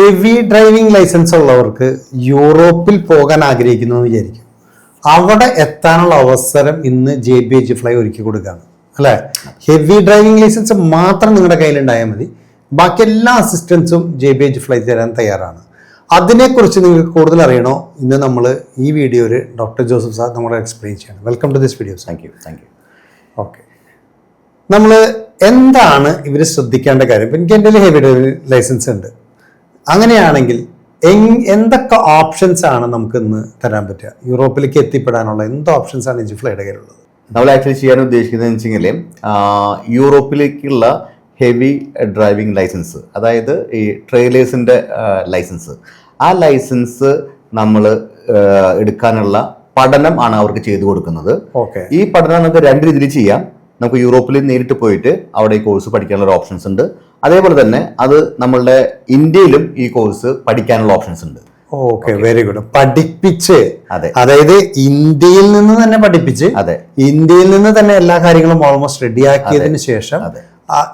Heavy driving licence ഉള്ളവർക്ക് യൂറോപ്പിൽ പോകാൻ ആഗ്രഹിക്കുന്നു എന്ന് വിചാരിക്കും. അവിടെ എത്താനുള്ള അവസരം ഇന്ന് ജെ ബി എച്ച് ഫ്ലൈ ഒരുക്കി കൊടുക്കുകയാണ്. അല്ലേ? ഹെവി ഡ്രൈവിംഗ് ലൈസൻസ് മാത്രം നിങ്ങളുടെ കയ്യിലുണ്ടായാൽ മതി. ബാക്കി എല്ലാ അസിസ്റ്റൻസും ജെ ബി എച്ച് ഫ്ലൈ തരാൻ തയ്യാറാണ്. അതിനെക്കുറിച്ച് നിങ്ങൾക്ക് കൂടുതൽ അറിയണോ? ഇന്ന് നമ്മൾ ഈ വീഡിയോയിൽ ഡോക്ടർ ജോസഫ് സാർ നമ്മളെ എക്സ്പ്ലെയിൻ ചെയ്യണം. Welcome to this video thank you thank you okay നമ്മൾ എന്താണ് ഇവർ ശ്രദ്ധിക്കേണ്ട കാര്യം? ഇപ്പം എനിക്ക് എന്റെ ഹെവി ഡ്രൈവിംഗ് ലൈസൻസ് ഉണ്ട്. അങ്ങനെയാണെങ്കിൽ എന്തൊക്കെ ഓപ്ഷൻസ് ആണ് നമുക്ക് ഇന്ന് തരാൻ പറ്റുക? യൂറോപ്പിലേക്ക് എത്തിപ്പെടാനുള്ള എന്ത് ഓപ്ഷൻസ് ആണ് ജിഫ്ലയുടെ കയ്യിലുള്ളത്? നമ്മൾ ആക്ച്വലി ചെയ്യാൻ ഉദ്ദേശിക്കുന്നത് വെച്ചെങ്കിൽ യൂറോപ്പിലേക്കുള്ള ഹെവി ഡ്രൈവിംഗ് ലൈസൻസ് അതായത് ഈ ട്രെയിലേഴ്സിന്റെ ലൈസൻസ് ആ ലൈസൻസ് നമ്മൾ എടുക്കാനുള്ള പഠനം ആണ് അവർക്ക് ചെയ്തു കൊടുക്കുന്നത്. ഓക്കെ. ഈ പഠനം നമുക്ക് രണ്ട് രീതിയിൽ ചെയ്യാം. നമുക്ക് യൂറോപ്പിൽ നേരിട്ട് പോയിട്ട് അവിടെ ഈ കോഴ്സ് പഠിക്കാനുള്ള ഓപ്ഷൻസ് ഉണ്ട്. അതേപോലെ തന്നെ അത് നമ്മളുടെ ഇന്ത്യയിലും ഈ കോഴ്സ് പഠിക്കാനുള്ള ഓപ്ഷൻസ് ഉണ്ട്. ഓക്കെ വെരി ഗുഡ് പഠിപ്പിച്ച് അതെ. അതായത് ഇന്ത്യയിൽ നിന്ന് തന്നെ പഠിപ്പിച്ച് അതെ. ഇന്ത്യയിൽ നിന്ന് തന്നെ എല്ലാ കാര്യങ്ങളും ഓൾമോസ്റ്റ് റെഡിയാക്കിയതിന് ശേഷം അതെ.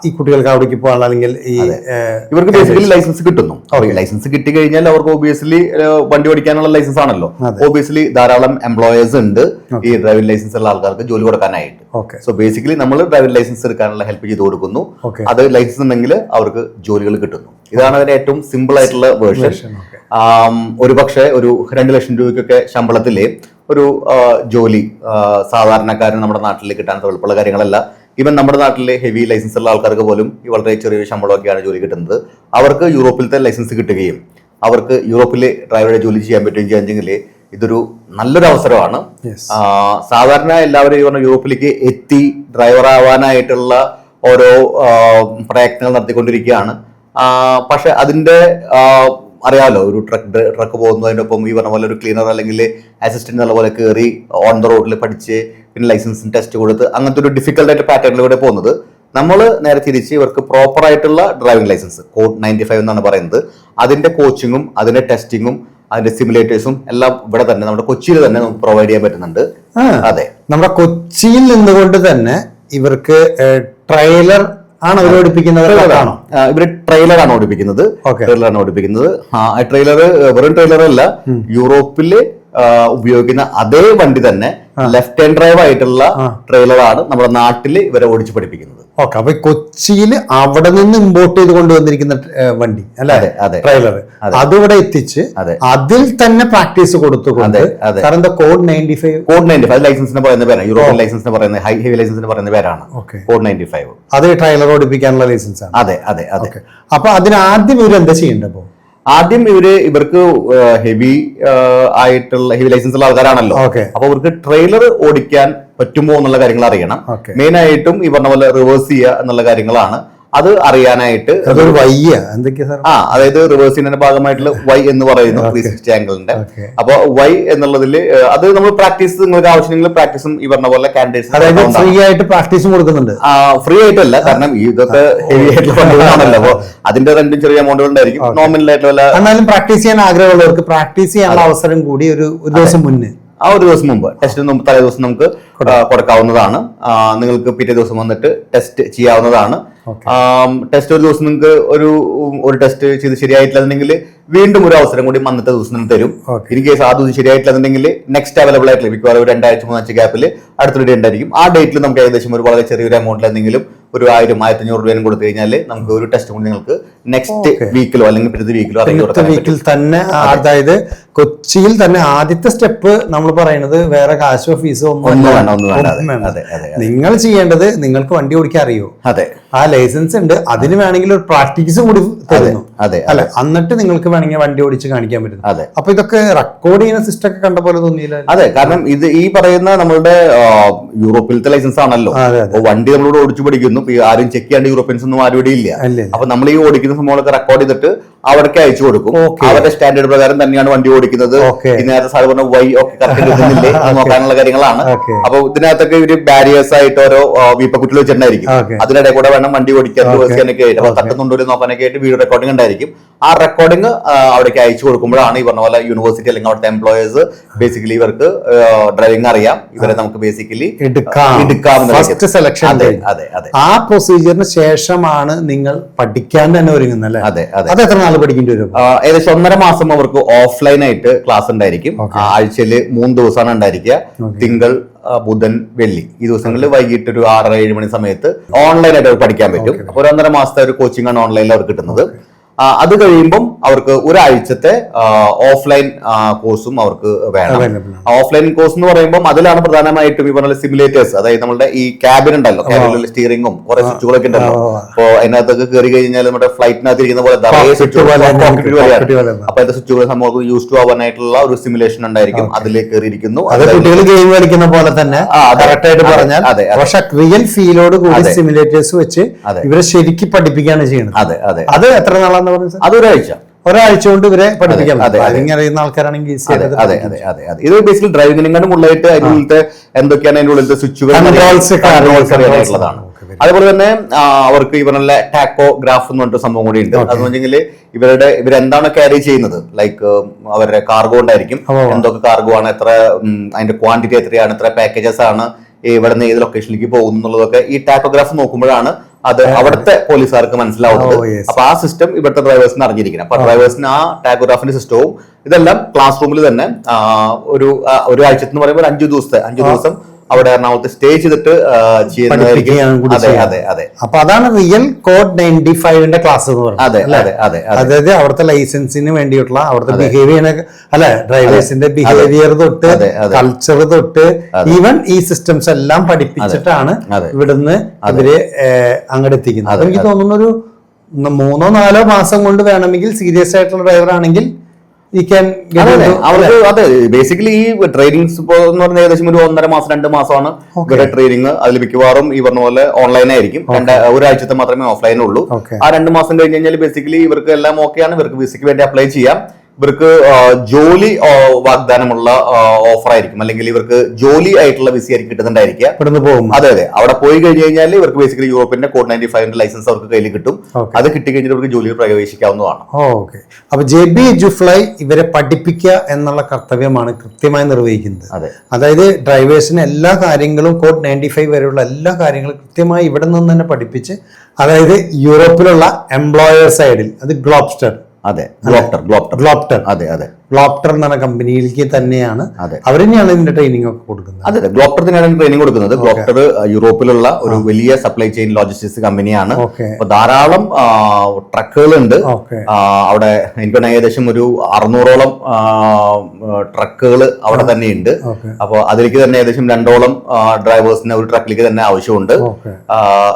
ഈ കുട്ടികൾക്ക് അവിടേക്ക് പോകാനുള്ള അല്ലെങ്കിൽ ഈ ഇവർക്ക് ബേസിക്കലി ലൈസൻസ് കിട്ടുന്നു. ലൈസൻസ് കിട്ടി കഴിഞ്ഞാൽ അവർക്ക് ഒബിയസ്ലി വണ്ടി ഓടിക്കാനുള്ള ലൈസൻസ് ആണല്ലോ. ഒബിയസ്ലി ധാരാളം എംപ്ലോയേഴ്സ് ഉണ്ട് ഈ ഡ്രൈവിംഗ് ലൈസൻസ് ഉള്ള ആൾക്കാർക്ക് ജോലി കൊടുക്കാനായിട്ട്. സോ ബേസിക്കലി നമ്മൾ ഡ്രൈവിംഗ് ലൈസൻസ് എടുക്കാനുള്ള ഹെൽപ്പ് ചെയ്ത് കൊടുക്കുന്നു. അത് ലൈസൻസ് ഉണ്ടെങ്കിൽ അവർക്ക് ജോലികൾ കിട്ടുന്നു. ഇതാണ് അതിന്റെ ഏറ്റവും സിമ്പിൾ ആയിട്ടുള്ള വേർഷൻ ഒരു പക്ഷേ ഒരു രണ്ട് ലക്ഷം രൂപയ്ക്കൊക്കെ ശമ്പളത്തിലെ ഒരു ജോലി സാധാരണക്കാരൻ സാധാരണക്കാരന് നമ്മുടെ നാട്ടിൽ കിട്ടാൻ എളുപ്പമുള്ള കാര്യങ്ങളല്ല. ഈവൻ നമ്മുടെ നാട്ടിലെ ഹെവി ലൈസൻസ് ഉള്ള ആൾക്കാർക്ക് പോലും ഈ വളരെ ചെറിയൊരു ശമ്പളമൊക്കെയാണ് ജോലി കിട്ടുന്നത്. അവർക്ക് യൂറോപ്പിലത്തെ ലൈസൻസ് കിട്ടുകയും അവർക്ക് യൂറോപ്പിലെ ഡ്രൈവറുടെ ജോലി ചെയ്യാൻ പറ്റുകയും ചെയ്യുമെങ്കിൽ ഇതൊരു നല്ലൊരു അവസരമാണ്. സാധാരണ എല്ലാവരും ഈ പറഞ്ഞ യൂറോപ്പിലേക്ക് എത്തി ഡ്രൈവർ ആവാനായിട്ടുള്ള ഓരോ പ്രയത്നങ്ങൾ നടത്തിക്കൊണ്ടിരിക്കുകയാണ്. പക്ഷെ അതിന്റെ ആ, അറിയാലോ ഒരു ട്രക്ക് ട്രക്ക് പോകുന്നതിനൊപ്പം ഈ പറഞ്ഞ പോലെ ഒരു ക്ലീനർ അല്ലെങ്കിൽ അസിസ്റ്റന്റ് എന്നുള്ള പോലെ കയറി ഓൺ ദ റോഡിൽ പഠിച്ച് പിന്നെ ലൈസൻസിന് ടെസ്റ്റ് കൊടുത്ത് അങ്ങനത്തെ ഒരു ഡിഫിക്കൽട്ടായിട്ട് പാറ്റേണിലൂടെ പോകുന്നത്. നമ്മൾ നേരെ തിരിച്ച് ഇവർക്ക് പ്രോപ്പർ ആയിട്ടുള്ള driving licence code ninety five എന്നാണ് പറയുന്നത്. അതിന്റെ കോച്ചിങ്ങും അതിന്റെ ടെസ്റ്റിങ്ങും അതിന്റെ സിമുലേറ്റേഴ്സും എല്ലാം ഇവിടെ തന്നെ നമ്മുടെ കൊച്ചിയിൽ തന്നെ നമുക്ക് പ്രൊവൈഡ് ചെയ്യാൻ പറ്റുന്നുണ്ട്. അതെ. നമ്മുടെ കൊച്ചിയിൽ നിന്നുകൊണ്ട് തന്നെ ഇവർക്ക് ട്രെയിലർ ആണ് അവർ ഇവർ ട്രെയിലറാണ് ഓടിപ്പിക്കുന്നത്. ട്രെയിലറാണ് ഓടിപ്പിക്കുന്നത്. ആ ട്രെയിലർ വെറും ട്രെയിലർ അല്ല. യൂറോപ്പിൽ ഉപയോഗിക്കുന്ന അതേ വണ്ടി തന്നെ ലെഫ്റ്റ് ഹാൻഡ് ഡ്രൈവ് ആയിട്ടുള്ള ട്രെയിലറാണ് നമ്മുടെ നാട്ടിൽ ഇവരെ ഓടിച്ചു പഠിപ്പിക്കുന്നത്. ഓക്കെ അപ്പൊ കൊച്ചിയിൽ അവിടെ നിന്ന് ഇമ്പോർട്ട് ചെയ്ത് കൊണ്ടുവന്നിരിക്കുന്ന വണ്ടി അല്ലെ? ട്രെയിലർ അതിവിടെ എത്തിച്ച് അതിൽ തന്നെ പ്രാക്ടീസ് കൊടുത്തുകൊണ്ട്. കാരണം code ninety five code ninety five ലൈസൻസിന് പറയുന്ന പേരാണ്. യൂറോപ്യൻ ലൈസൻസിന് പറയുന്ന ഹൈ ഹെവി ലൈസൻസിന് പറയുന്ന പേരാണ്. കോഡ് നയന്റി ഫൈവ് അത് ട്രെയിലർ ഓടിപ്പിക്കാനുള്ള ലൈസൻസ് ആണ്. അതെ അതെ അതെ. അപ്പൊ അതിന് ആദ്യം ചെയ്യേണ്ടപ്പോ ആദ്യം ഇവർ ഇവർക്ക് ഹെവി ആയിട്ടുള്ള ഹെവി ലൈസൻസ് ഉള്ള ആൾക്കാരാണല്ലോ. അപ്പൊ ഇവർക്ക് ട്രെയിലർ ഓടിക്കാൻ പറ്റുമോ എന്നുള്ള കാര്യങ്ങൾ അറിയണം. മെയിൻ ആയിട്ടും ഈ പറഞ്ഞ പോലെ റിവേഴ്സ് ചെയ്യുക എന്നുള്ള കാര്യങ്ങളാണ്. അത് അറിയാനായിട്ട് അതൊരു എന്തൊക്കെയാ ആ അതായത് റിവേഴ്സിന്റെ ഭാഗമായിട്ടുള്ള വൈ എന്ന് പറയുന്നു ത്രീ സിക്സ്റ്റി ആംഗിളിന്റെ അപ്പൊ വൈ എന്നുള്ളതിൽ അത് നമ്മൾ പ്രാക്ടീസ് നിങ്ങൾക്ക് ആവശ്യമെങ്കിൽ പ്രാക്ടീസും ഈ പറഞ്ഞ പോലെ കാൻഡിഡേറ്റ്സ് ഫ്രീ ആയിട്ട് പ്രാക്ടീസും കൊടുക്കുന്നുണ്ട്. ഫ്രീ ആയിട്ടല്ല കാരണം ഇതൊക്കെ ഹെവി ആയിട്ടുള്ള ഫണ്ടുകളാണല്ലോ അപ്പൊ അതിന്റെ രണ്ടും ചെറിയ എമൗണ്ടുകൾ ഉണ്ടായിരിക്കും. നോമിനൽ ആയിട്ടുള്ള എന്നാലും പ്രാക്ടീസ് ചെയ്യാൻ ആഗ്രഹമുള്ളവർക്ക് പ്രാക്ടീസ് ചെയ്യാനുള്ള അവസരം കൂടി ഒരു ഒരു ദിവസം മുന്നേ. ആ ഒരു ദിവസം മുമ്പ്. ടെസ്റ്റിന് മുമ്പ് തലേ ദിവസം നമുക്ക് കൊടുക്കാവുന്നതാണ്. നിങ്ങൾക്ക് പിറ്റേ ദിവസം വന്നിട്ട് ടെസ്റ്റ് ചെയ്യാവുന്നതാണ്. ടെസ്റ്റ് ഒരു ദിവസം നിങ്ങൾക്ക് ഒരു ഒരു ടെസ്റ്റ് ചെയ്ത് ശരിയായിട്ടില്ലെന്നുണ്ടെങ്കിൽ വീണ്ടും ഒരു അവസരം കൂടി അന്നത്തെ ദിവസം തരും. ഇനി ഇൻ കേസ് ആ ദിവസം ശരിയായിട്ടില്ലെന്നുണ്ടെങ്കിൽ നെക്സ്റ്റ് അവൈലബിൾ ആയിട്ട് മിക്കവാറും ഒരു രണ്ടാഴ്ച മൂന്നാഴ്ച ഗ്യാപ്പിൽ അടുത്തൊരു ഡേ ഉണ്ടായിരിക്കും. ആ ഡേറ്റിൽ നമുക്ക് ഏകദേശം ഒരു വളരെ ചെറിയൊരു എമൗണ്ടിൽ എന്തെങ്കിലും ഒരു ആയിരം ആയിരത്തി അഞ്ഞൂറ് രൂപയും കൊടുത്തു കഴിഞ്ഞാൽ നമുക്ക് ഒരു ടെസ്റ്റ് കൂടി നിങ്ങൾക്ക് നെക്സ്റ്റ് വീക്കിലോ അല്ലെങ്കിൽ പിറ്റത്തെ വീക്കിലോ കൊടുക്കാൻ വീക്കിൽ തന്നെ അതായത് കൊച്ചിയിൽ തന്നെ ആദ്യത്തെ സ്റ്റെപ്പ് നമ്മൾ പറയുന്നത് വേറെ കാശോ ഫീസോ ഒന്നും നിങ്ങൾ ചെയ്യേണ്ടത് നിങ്ങൾക്ക് വണ്ടി ഓടിക്കാൻ അറിയോ? അതെ. ആ ലൈസൻസ് ഉണ്ട്. അതിന് വേണമെങ്കിൽ ഒരു പ്രാക്ടീസ് കൂടി തരുന്നു. അതെ അല്ല എന്നിട്ട് നിങ്ങൾക്ക് വേണമെങ്കിൽ വണ്ടി ഓടിച്ച് കാണിക്കാൻ പറ്റും അതെ. അപ്പൊ ഇതൊക്കെ റെക്കോർഡ് ചെയ്യുന്ന സിസ്റ്റം ഒക്കെ കണ്ട പോലെ തോന്നിയില്ല? അതെ കാരണം ഇത് ഈ പറയുന്ന നമ്മളുടെ യൂറോപ്പിലത്തെ ലൈസൻസ് ആണല്ലോ. വണ്ടി നമ്മളോട് ഓടിച്ചു പഠിക്കുന്നു. ആരും ചെക്ക് ചെയ്യാണ്ട് യൂറോപ്യൻസ് ഒന്നും ആരും ഇവിടെ ഇല്ല. അപ്പൊ നമ്മൾ ഈ ഓടിക്കുന്ന സംഭവങ്ങളൊക്കെ റെക്കോർഡ് ചെയ്തിട്ട് അവർക്ക് അയച്ചു കൊടുക്കും. അവരുടെ സ്റ്റാൻഡേർഡ് പ്രകാരം തന്നെയാണ് വണ്ടി ഓടിക്കുന്നത്. ഇതിനകത്ത് സാറ് പറഞ്ഞ വൈ ഒക്കെ കറക്റ്റ് നോക്കാനുള്ള കാര്യങ്ങളാണ്. അപ്പൊ ഇതിനകത്തൊക്കെ ഒരു ബാരിയേഴ്സ് ആയിട്ട് ഓരോ വീപ്പക്കുറ്റിൽ വെച്ചിട്ടുണ്ടായിരിക്കും. അതിനിടെ കൂടെ വേണം വണ്ടി ഓടിക്കാൻ ദിവസേനൊക്കെ ആയിട്ട്. അപ്പൊ തട്ടുന്നുണ്ടോ നോക്കാനൊക്കെ ആയിട്ട് വീഡിയോ റെക്കോർഡിംഗ് ഉണ്ടായിരിക്കും. ആ റെക്കോർഡിംഗ് അവിടേക്ക് അയച്ചു കൊടുക്കുമ്പോഴാണ് ഈ പറഞ്ഞ പോലെ യൂണിവേഴ്സിറ്റി അല്ലെങ്കിൽ അവിടുത്തെ എംപ്ലോയേഴ്സ് ബേസിക്കലി ഇവർക്ക് ഡ്രൈവിംഗ് അറിയാം. ഇവരെ നമുക്ക് ബേസിക്കലി എടുക്കാം. എടുക്കാം ഫസ്റ്റ് സെലക്ഷൻ അതെ അതെ അതെ. ആ പ്രൊസീജിയറിന് ശേഷമാണ് നിങ്ങൾ പഠിക്കാൻ തന്നെ ഒരുങ്ങുന്നത് അല്ലേ അതെ അതെ. അത് എത്ര നാൾ പഠിക്കേണ്ടി വരും? ഏകദേശം ഒന്നര മാസം അവർക്ക് ഓഫ്ലൈൻ ആയിട്ട് ക്ലാസ് ഉണ്ടായിരിക്കും. ആഴ്ചയിൽ മൂന്ന് ദിവസമാണ് ഉണ്ടായിരിക്കുക. തിങ്കൾ ബുധൻ വെള്ളി. ഈ ദിവസങ്ങളിൽ വൈകിട്ട് ഒരു ആറര ഏഴ് മണി സമയത്ത് ഓൺലൈൻ ആയിട്ട് അവർ പഠിക്കാൻ പറ്റും. ഒരു ഒന്നര മാസത്തെ ഒരു കോച്ചിങ് ആണ് ഓൺലൈനിൽ അവർ കിട്ടുന്നത്. അത് കഴിയുമ്പം അവർക്ക് ഒരാഴ്ചത്തെ ഓഫ്ലൈൻ കോഴ്സും അവർക്ക് വേണം. ഓഫ്ലൈൻ കോഴ്സ് എന്ന് പറയുമ്പോൾ അതിലാണ് പ്രധാനമായിട്ടും ഈ പറഞ്ഞ സിമുലേറ്റേഴ്സ് അതായത് നമ്മുടെ ഈ ക്യാബിൻ ഉണ്ടല്ലോ ക്യാബിനിൽ സ്റ്റിയറിംഗും കുറെ സ്വിച്ചുകളൊക്കെ ഉണ്ടല്ലോ. അപ്പോ അതിനകത്തൊക്കെ കയറി കഴിഞ്ഞാൽ നമ്മുടെ ഫ്ലൈറ്റിനകത്ത് ഇരിക്കുന്ന പോലെ. അപ്പൊ അത് സ്വിച്ചുകൾ നമുക്ക് യൂസ് ടു ആവാനായിട്ടുള്ള ഒരു സിമുലേഷൻ ഉണ്ടായിരിക്കും. അതിലേക്ക് കയറിയിരിക്കുന്നു അത് കുട്ടികൾ ഗെയിം കളിക്കുന്ന പോലെ തന്നെ അതെ. കറക്റ്റ് ആയിട്ട് പറഞ്ഞാൽ അതെ, അതെ. പക്ഷെ റിയൽ ഫീലോട് കൂടി സിമുലേറ്റേഴ്സ് വെച്ച് അതെ. ഇവരെ ശരിക്കും പഠിപ്പിക്കുകയാണ് ചെയ്യുന്നത്. അതെ അതെ. അത് എത്ര നാളാന്ന് പറഞ്ഞത് അതൊരാഴ്ച ഒരാഴ്ച. കൊണ്ട് ഇവരെ പഠിപ്പിക്കാം. ഡ്രൈവിംഗ് അറിയുന്ന ആൾക്കാരാണെങ്കിൽ അതെ അതെ അതെ ഇത് ബേസിക്കലി ഡ്രൈവിംഗിനും ഉള്ളതായിട്ട് അതിന്റെ ഉള്ളിലത്തെ എന്തൊക്കെയാണ് അതിന്റെ ഉള്ളിലത്തെ സ്വിച്ചുകൾ അറിയാനുള്ളതാണ്. അതുപോലെ തന്നെ അവർക്ക് ഇവരുടെ പറഞ്ഞ ടാക്കോ ഗ്രാഫ് എന്ന് പറഞ്ഞിട്ട് സംഭവം കൂടി ഉണ്ട്. അതെന്ന് വെച്ചെങ്കിൽ ഇവരുടെ ഇവരെന്താണ് ക്യാരി ചെയ്യുന്നത്? ലൈക്ക് അവരുടെ കാർഗോ ഉണ്ടായിരിക്കും. എന്തൊക്കെ കാർഗോ ആണ്? എത്ര അതിന്റെ ക്വാണ്ടിറ്റി എത്രയാണ്? എത്ര പാക്കേജസ് ആണ്? ഇവിടെ നിന്ന് ഏത് ലൊക്കേഷനിലേക്ക് പോകുന്നു എന്നുള്ളതൊക്കെ ഈ ടാക്കോഗ്രാഫ് നോക്കുമ്പോഴാണ് അത് അവിടുത്തെ പോലീസുകാർക്ക് മനസ്സിലാവുന്നത്. അപ്പൊ ആ സിസ്റ്റം ഇവിടുത്തെ ഡ്രൈവേഴ്സിന് അറിഞ്ഞിരിക്കണം. അപ്പൊ ഡ്രൈവേഴ്സിന് ആ ടാഗോഗ്രാഫിന്റെ സിസ്റ്റവും ഇതെല്ലാം ക്ലാസ് റൂമിൽ തന്നെ ഒരു ഒരു ആഴ്ച എന്ന് പറയുമ്പോൾ അഞ്ചു ദിവസത്തെ അഞ്ചു ദിവസം അവിടെ എറണാകുളത്ത് സ്റ്റേ ചെയ്തിട്ട് ചെയ്യുന്നതായിരിക്കും അതെ അതെ അതെ. അപ്പൊ അതാണ് റിയൽ കോഡ് നയന്റി ഫൈവിന്റെ ക്ലാസ് എന്ന് പറയുന്നത് അതെ അതെ അതെ അതെ. അതായത് അവിടുത്തെ ലൈസൻസിന് വേണ്ടിയിട്ടുള്ള അവിടുത്തെ ബിഹേവിയർ അല്ലെ? ഡ്രൈവേഴ്സിന്റെ ബിഹേവിയർ തൊട്ട്. കൾച്ചർ തൊട്ട് ഈവൻ ഈ സിസ്റ്റംസ് എല്ലാം പഠിപ്പിച്ചിട്ടാണ്. ഇവിടുന്ന് ഇവർ അങ്ങോട്ട് എത്തിക്കുന്നത് എനിക്ക് തോന്നുന്ന ഒരു മൂന്നോ നാലോ മാസം കൊണ്ട് വേണമെങ്കിൽ സീരിയസ് ആയിട്ടുള്ള ഡ്രൈവർ ആണെങ്കിൽ. അവർക്ക് അതെ ബേസിക്കലി ഈ ട്രെയിനിങ് എന്ന് പറഞ്ഞാൽ ഏകദേശം ഒരു ഒന്നര മാസം രണ്ട് മാസമാണ് ഇവരുടെ ട്രെയിനിങ് അതിൽ മിക്കവാറും ഈ പറഞ്ഞ പോലെ ഓൺലൈൻ ആയിരിക്കും. രണ്ട് ഒരാഴ്ചത്തെ മാത്രമേ ഓഫ്ലൈൻ ഉള്ളൂ. ആ രണ്ട് മാസം കഴിഞ്ഞ് കഴിഞ്ഞാൽ ബേസിക്കലി ഇവർക്ക് എല്ലാം ഓക്കെയാണ് ഇവർക്ക് വിസയ്ക്ക് വേണ്ടി അപ്ലൈ ചെയ്യാം. ഇവർക്ക് ജോലി വാഗ്ദാനമുള്ള ഓഫർ ആയിരിക്കും അല്ലെങ്കിൽ ഇവർക്ക് ജോലി ആയിട്ടുള്ള വിസ ആയിരിക്കും കിട്ടുന്നുണ്ടായിരിക്കുക. ഇവിടുന്ന് പോകും. അതെ അതെ. അവിടെ പോയി കഴിഞ്ഞ് കഴിഞ്ഞാൽ ഇവർക്ക് ബേസിക്കലി യൂറോപ്പിന്റെ കോഡ് നയന്റി ഫൈവിന്റെ ലൈസൻസ് അവർക്ക് കയ്യിൽ കിട്ടും. അത് കിട്ടി കഴിഞ്ഞിട്ട് ഇവർക്ക് ജോലിയിൽ പ്രവേശിക്കാവുന്നതാണ്. ഓക്കെ അപ്പൊ ജെ ബി ജുഫ്ലൈ ഇവരെ പഠിപ്പിക്കുക എന്നുള്ള കർത്തവ്യമാണ് കൃത്യമായി നിർവഹിക്കുന്നത്. അതെ. അതായത് ഡ്രൈവേഴ്സിന് എല്ലാ കാര്യങ്ങളും കോഡ് നയന്റി ഫൈവ് വരെയുള്ള എല്ലാ കാര്യങ്ങളും കൃത്യമായി ഇവിടെ നിന്ന് തന്നെ പഠിപ്പിച്ച് അതായത് യൂറോപ്പിലുള്ള എംപ്ലോയർ സൈഡിൽ അത് ഗ്ലോബ്സ്റ്റർ അതെ. ഗ്ലോപ്റ്റർ ഗ്ലോപ്റ്റർ ഗ്ലോപ്റ്റർ അതെ അതെ. ഗ്ലോപ്റ്റർ എന്ന കമ്പനിയിലേക്ക് തന്നെയാണ്. അവർ തന്നെയാണ് ഇതിന്റെ ട്രെയിനിങ് ഒക്കെ കൊടുക്കുന്നത്. അതെ അതെ. ഗ്ലോപ്റ്റർ തന്നെയാണ് ട്രെയിനിങ് കൊടുക്കുന്നത്. ഗ്ലോപ്റ്റർ യൂറോപ്പിലുള്ള ഒരു വലിയ സപ്ലൈ ചെയിൻ ലോജിസ്റ്റിക്സ് കമ്പനിയാണ് ധാരാളം ട്രക്കുകളുണ്ട് ഉണ്ട് അവിടെ എനിക്ക് ഏകദേശം ഒരു അറുന്നൂറോളം ട്രക്കുകൾ അവിടെ തന്നെയുണ്ട്. ഉണ്ട് അപ്പോൾ അതിലേക്ക് തന്നെ ഏകദേശം രണ്ടോളം ഡ്രൈവേഴ്സിന് ഒരു ട്രക്കിലേക്ക് തന്നെ ആവശ്യമുണ്ട്.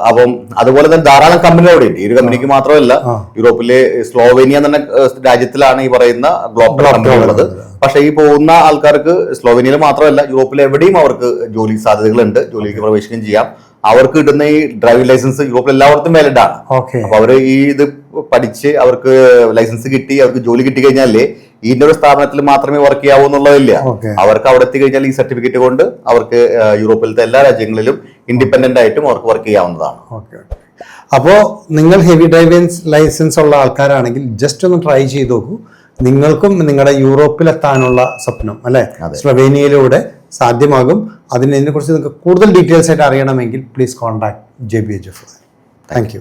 അപ്പം അതുപോലെ തന്നെ ധാരാളം കമ്പനികൾ അവിടെ ഉണ്ട്. ഈ ഒരു കമ്പനിക്ക് മാത്രമല്ല യൂറോപ്പിലെ സ്ലോവേനിയ എന്ന രാജ്യത്തിലാണ് ഈ പറയുന്ന ഗ്ലോബൽ കമ്പനി ഉള്ളത് പക്ഷേ ഈ പോകുന്ന ആൾക്കാർക്ക് സ്ലോവേനിയയിൽ മാത്രമല്ല യൂറോപ്പിൽ എവിടെയും അവർക്ക് ജോലി സാധ്യതകളുണ്ട്. ജോലിക്ക് പ്രവേശിക്കുകയും ചെയ്യാം. അവർക്ക് കിട്ടുന്ന ഈ ഡ്രൈവിംഗ് ലൈസൻസ് യൂറോപ്പിൽ എല്ലാവർക്കും വാലിഡ് ആണ്. അപ്പൊ അവർ ഈ ഇത് പഠിച്ച് അവർക്ക് ലൈസൻസ് കിട്ടി അവർക്ക് ജോലി കിട്ടി കഴിഞ്ഞാലേ ഇതിന്റെ ഒരു സ്ഥാപനത്തിൽ മാത്രമേ വർക്ക് ചെയ്യാവൂ എന്നുള്ളതില്ല. അവർക്ക് അവിടെ എത്തി കഴിഞ്ഞാൽ ഈ സർട്ടിഫിക്കറ്റ് കൊണ്ട് അവർക്ക് യൂറോപ്പിലത്തെ എല്ലാ രാജ്യങ്ങളിലും ഇൻഡിപെൻഡന്റ് ആയിട്ടും അവർക്ക് വർക്ക് ചെയ്യാവുന്നതാണ്. അപ്പോ അപ്പോൾ നിങ്ങൾ ഹെവി ഡ്രൈവിംഗ് ലൈസൻസ് ഉള്ള ആൾക്കാരാണെങ്കിൽ ജസ്റ്റ് ഒന്ന് ട്രൈ ചെയ്ത് നോക്കൂ. നിങ്ങൾക്കും നിങ്ങളുടെ യൂറോപ്പിലെത്താനുള്ള സ്വപ്നം അല്ലെ. സ്ലൊവേനിയയിലൂടെ സാധ്യമാകും. അതിനെ കുറിച്ച് നിങ്ങൾക്ക് കൂടുതൽ ഡീറ്റെയിൽസ് ആയിട്ട് അറിയണമെങ്കിൽ please contact J B A ജഫ് thank U